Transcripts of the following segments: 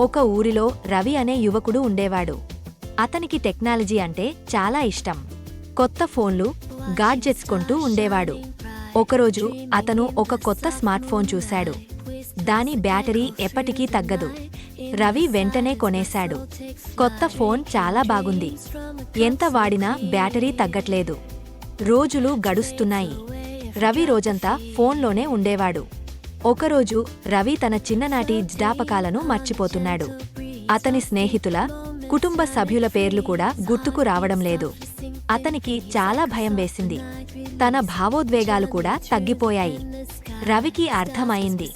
ఒక ఊరిలో రవి అనే యువకుడు ఉండేవాడు. అతనికి టెక్నాలజీ అంటే చాలా ఇష్టం. కొత్త ఫోన్లు గాడ్జెట్స్ కొంటూ ఉండేవాడు. ఒకరోజు అతను ఒక కొత్త స్మార్ట్ ఫోన్ చూశాడు. దాని బ్యాటరీ ఎప్పటికీ తగ్గదు. రవి వెంటనే కొనేశాడు. కొత్త ఫోన్ చాలా బాగుంది. ఎంత వాడినా బ్యాటరీ తగ్గట్లేదు. రోజులు గడుస్తున్నాయి. రవి రోజంతా ఫోన్లోనే ఉండేవాడు. ఒకరోజు రవి తన చిన్ననాటి జ్ఞాపకాలను మర్చిపోతున్నాడు. అతని స్నేహితుల కుటుంబ సభ్యుల పేర్లు కూడా గుర్తుకు రావడం లేదు. అతనికి చాలా భయం వేసింది. తన భావోద్వేగాలు కూడా తగ్గిపోయాయి. రవికి అర్థమైంది.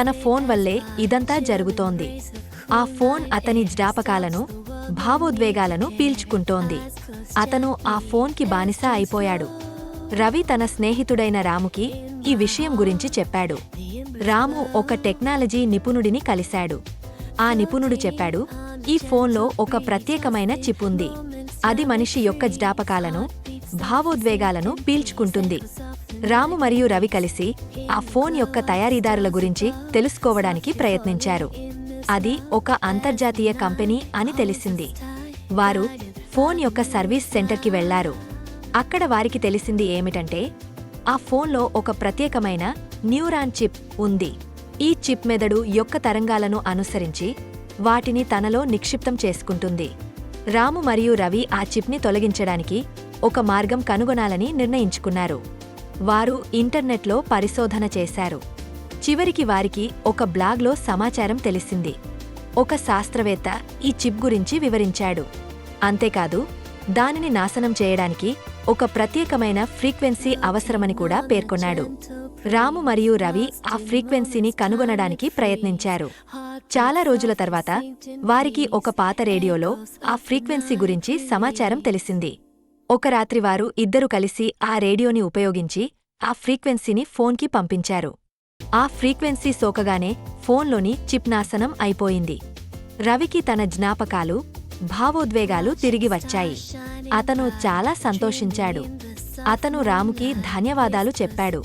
తన ఫోన్ వల్లే ఇదంతా జరుగుతోంది. ఆ ఫోన్ అతని జ్ఞాపకాలను భావోద్వేగాలను పీల్చుకుంటోంది. అతను ఆ ఫోన్కి బానిస అయిపోయాడు. రవి తన స్నేహితుడైన రాముకి ఈ విషయం గురించి చెప్పాడు. రాము ఒక టెక్నాలజీ నిపుణుడిని కలిశాడు. ఆ నిపుణుడు చెప్పాడు ఈ ఫోన్లో ఒక ప్రత్యేకమైన చిప్ ఉంది. అది మనిషి యొక్క జ్ఞాపకాలను భావోద్వేగాలను పీల్చుకుంటుంది. రాము మరియు రవి కలిసి ఆ ఫోన్ యొక్క తయారీదారుల గురించి తెలుసుకోవడానికి ప్రయత్నించారు. అది ఒక అంతర్జాతీయ కంపెనీ అని తెలిసింది. వారు ఫోన్ యొక్క సర్వీస్ సెంటర్కి వెళ్ళారు. అక్కడ వారికి తెలిసింది ఏమిటంటే ఆ ఫోన్లో ఒక ప్రత్యేకమైన న్యూరాన్ చిప్ ఉంది. ఈ చిప్ మెదడు యొక్క తరంగాలను అనుసరించి వాటిని తనలో నిక్షిప్తం చేసుకుంటుంది. రాము మరియు రవి ఆ చిప్ని తొలగించడానికి ఒక మార్గం కనుగొనాలని నిర్ణయించుకున్నారు. వారు ఇంటర్నెట్లో పరిశోధన చేశారు. చివరికి వారికి ఒక బ్లాగ్లో సమాచారం తెలిసింది. ఒక శాస్త్రవేత్త ఈ చిప్ గురించి వివరించాడు. అంతేకాదు దానిని నాశనం చేయడానికి ఒక ప్రత్యేకమైన ఫ్రీక్వెన్సీ అవసరమని కూడా పేర్కొన్నాడు. రాము మరియు రవి ఆ ఫ్రీక్వెన్సీని కనుగొనడానికి ప్రయత్నించారు. చాలా రోజుల తర్వాత వారికి ఒక పాత రేడియోలో ఆ ఫ్రీక్వెన్సీ గురించి సమాచారం తెలిసింది. ఒక రాత్రి వారు ఇద్దరు కలిసి ఆ రేడియోని ఉపయోగించి ఆ ఫ్రీక్వెన్సీని ఫోన్కి పంపించారు. ఆ ఫ్రీక్వెన్సీ సోకగానే ఫోన్లోని చిప్ నాశనం అయిపోయింది. రవికి తన జ్ఞాపకాలు భావోద్వేగాలు తిరిగి వచ్చాయి. అతను చాలా సంతోషించాడు. అతను రాముకి ధన్యవాదాలు చెప్పాడు.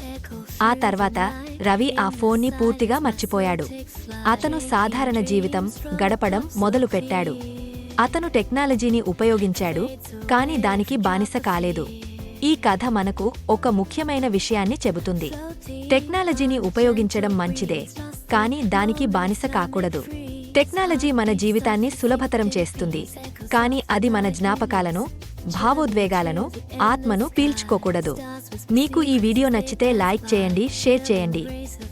ఆ తర్వాత రవి ఆ ఫోన్ని పూర్తిగా మర్చిపోయాడు. అతను సాధారణ జీవితం గడపడం మొదలుపెట్టాడు. అతను టెక్నాలజీని ఉపయోగించాడు కాని దానికి బానిస కాలేదు. ఈ కథ మనకు ఒక ముఖ్యమైన విషయాన్ని చెబుతుంది. టెక్నాలజీని ఉపయోగించడం మంచిదే కాని దానికి బానిస కాకూడదు. టెక్నాలజీ మన జీవితాన్ని సులభతరం చేస్తుంది. కానీ అది మన జ్ఞాపకాలను భావోద్వేగాలను ఆత్మను పీల్చుకోకూడదు. మీకు ఈ వీడియో నచ్చితే లైక్ చేయండి షేర్ చేయండి.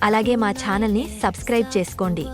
అలాగే మా ఛానల్ని సబ్స్క్రైబ్ చేసుకోండి.